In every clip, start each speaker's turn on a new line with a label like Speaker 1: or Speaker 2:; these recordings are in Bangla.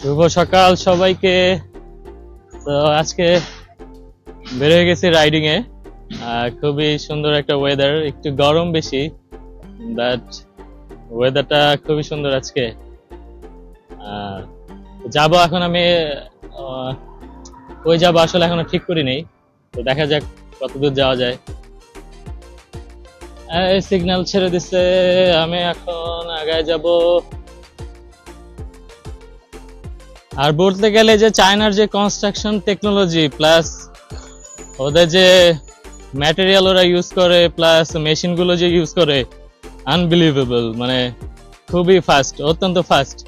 Speaker 1: শুভ সকাল সবাইকে। তো আজকে বের হয়ে গেছি রাইডিং এ। খুবই সুন্দর একটা ওয়েদার একটু গরম বেশি বাট ওয়েদারটা খুবই সুন্দর আজকে। যাব এখন আমি কই যাব আসলে এখনও ঠিক করি নেই তো দেখা যাক কতদূর যাওয়া যায়। সিগন্যাল ছেড়ে দিচ্ছে আমি এখন আগায় যাব। আর বলতে গেলে যে চায়নার যে কনস্ট্রাকশন টেকনোলজি প্লাস ওদের যে ম্যাটেরিয়াল ওরা ইউজ করে প্লাস মেশিনগুলো যে ইউজ করে আনবিলিভেবল মানে খুবই ফাস্ট অত্যন্ত ফাস্ট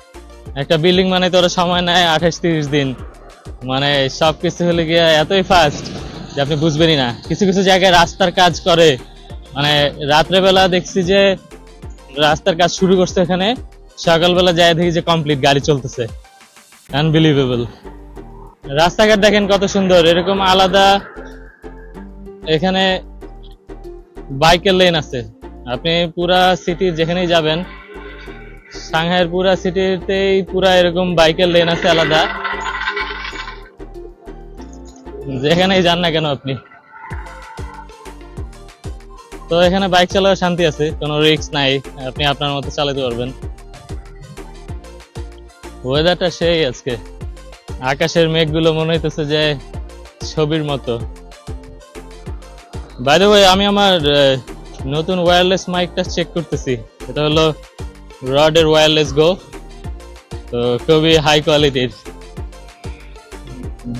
Speaker 1: একটা বিল্ডিং মানে তো ওরা সময় নেয় আঠাশ তিরিশ দিন মানে সব কিছু হলে গিয়ে এতই ফাস্ট যে আপনি বুঝবেনই না। কিছু কিছু জায়গায় রাস্তার কাজ করে মানে রাত্রেবেলা দেখছি যে রাস্তার কাজ শুরু করছে এখানে, সকালবেলা যায় দেখি যে কমপ্লিট গাড়ি চলতেছে। আনবিলিভেবল রাস্তাঘাট দেখেন কত সুন্দর। এরকম আলাদা এখানে বাইকের লেন আছে। আপনি পুরা সিটি যেখানেই যাবেন, সাংহাইয়ের পুরা সিটিতেই পুরা এরকম বাইকের লেন আছে আলাদা। যেখানেই যান না কেন আপনি। তো এখানে বাইক চালানোর শান্তি আছে, কোনো রিস্ক নাই, আপনি আপনার মতো চালাতে পারবেন। ওয়েদারটা সেই আজকে। আকাশের মেঘগুলো মনে হইতেছে যে ছবির মতো। বাইরে ভাই আমি আমার নতুন ওয়্যারলেস মাইকটা চেক করতেছি। এটা হলো রডের ওয়্যারলেস গো তো খুবই হাই কোয়ালিটির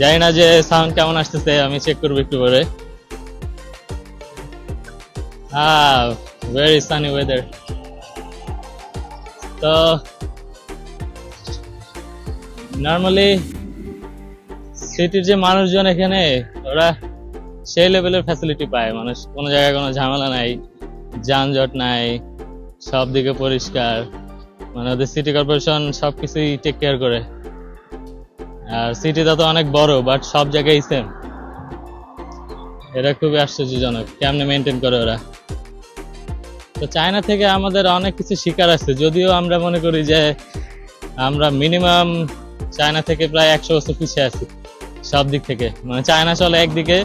Speaker 1: জানি না যে সাউন্ড কেমন আসতেছে আমি চেক করব একটু পরে। Ah, ভেরি সানি ওয়েদার তো নর্মালি সিটির যে মানুষজন এখানে, ওরা সেই লেভেলের ফ্যাসিলিটি পায়। মানুষ কোনো জায়গায় কোনো ঝামেলা নাই, যানজট নাই, সব দিকে পরিষ্কার। মানে ওদের সিটি কর্পোরেশন সব কিছুই টেক কেয়ার করে। আর সিটিটা তো অনেক বড় বাট সব জায়গায় সেম এটা খুবই আশ্চর্যজনক, কেমনে মেনটেন করে ওরা। তো চায়না থেকে আমাদের অনেক কিছু শিকার আছে, যদিও আমরা মনে করি যে আমরা মিনিমাম চায়না থেকে প্রায় একশো বছর পিছিয়ে আছি, সব দিক থেকে। মানে চায়না চলে একদিকে,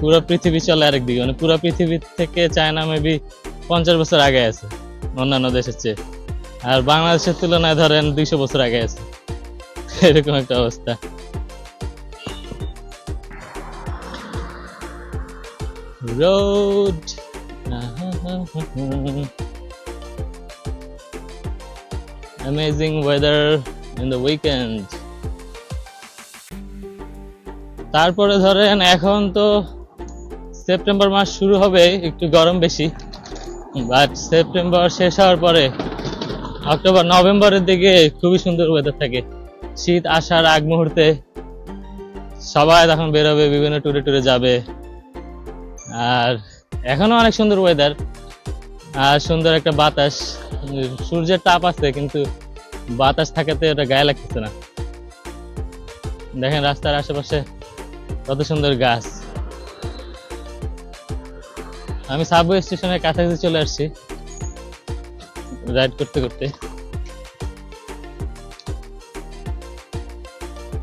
Speaker 1: পুরো পৃথিবী চলে আরেক দিকে। মানে পুরো পৃথিবী থেকে চায়না মেবি পঞ্চাশ বছর আগে আছে, অন্যান্য দেশের চেয়ে। আর বাংলাদেশের তুলনায় ধরেন দুইশো বছর আগে আছে। এরকম একটা অবস্থা. Amazing weather in the weekend. তারপরে ধরেন এখন তো সেপ্টেম্বর মাস শুরু হবে, একটু গরম বেশি। বাট সেপ্টেম্বর শেষ হওয়ার পরে অক্টোবর, নভেম্বরের দিকে খুবই সুন্দর ওয়েদার থাকে। শীত আসার আগ মুহূর্তে সবাই তখন বেরোবে, বিভিন্ন ট্যুরে ট্যুরে যাবে। আর এখনও অনেক সুন্দর ওয়েদার আর সুন্দর একটা বাতাস। সূর্যের তাপ আছে, কিন্তু বাতাস থাকাতে ওটা গায়ে লাগতেছে না। দেখেন রাস্তার আশেপাশে কত সুন্দর গাছ। আমি সাবওয়ে স্টেশনের কাছাকাছি চলে আসছি রাইড করতে করতে।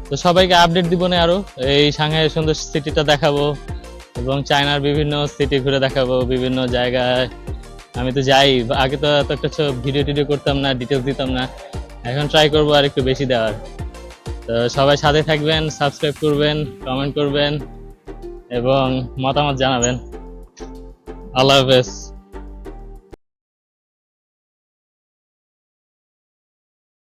Speaker 1: তো সবাইকে আপডেট দিব না আরও, এই সাংহাইয়ের সুন্দর সিটিটা দেখাবো এবং চায়নার বিভিন্ন সিটি ঘুরে দেখাবো, বিভিন্ন জায়গায়। আমি তো যাই, আগে তো এত একটা ভিডিও টিডিও করতাম না ডিটেলস দিতাম না। এখন ট্রাই করব আর একটু বেশি দেওয়ার। তো সবাই সাথে থাকবেন সাবস্ক্রাইব করবেন কমেন্ট করবেন এবং মতামত জানাবেন। আল্লাহ হাফেজ।